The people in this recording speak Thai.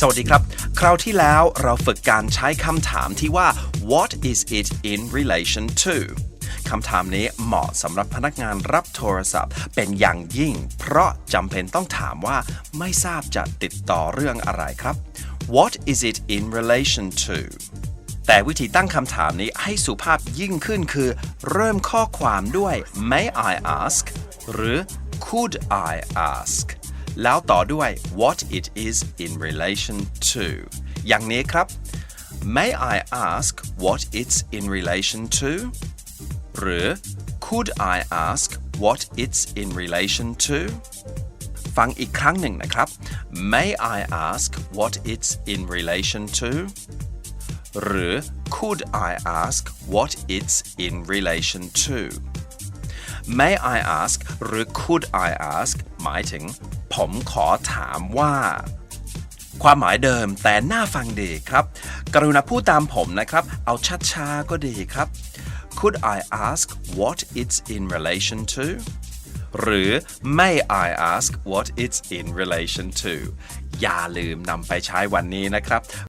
สวัสดีครับ คราวที่แล้วเราฝึกการใช้คำถามที่ว่า what is it in relation to คำถามนี้เหมาะสำหรับพนักงานรับโทรศัพท์ เป็นอย่างยิ่ง เพราะจำเป็นต้องถามว่าไม่ทราบจะติดต่อเรื่องอะไรครับ what is it in relation to แต่วิธีตั้งคำถามนี้ให้สุภาพยิ่งขึ้นคือ เริ่มข้อความด้วย may I ask หรือ could I ask แล้วต่อด้วย what it is in relation to อย่างนี้ครับ may I ask what it's in relation to หรือ could I ask what it's in relation to ฟังอีกครั้งหนึ่งนะครับ may I ask what it's in relation to หรือ could I ask what it's in relation to may I ask หรือ could I ask หมายถึง ผมขอถามว่า ความหมายเดิมแต่น่าฟังดีครับ กรุณาพูดตามผมนะครับ เอาช้าๆก็ดีครับ Could I ask what it's in relation to หรือ May I ask what it's in relation to อย่าลืมนำไปใช้วันนี้นะครับ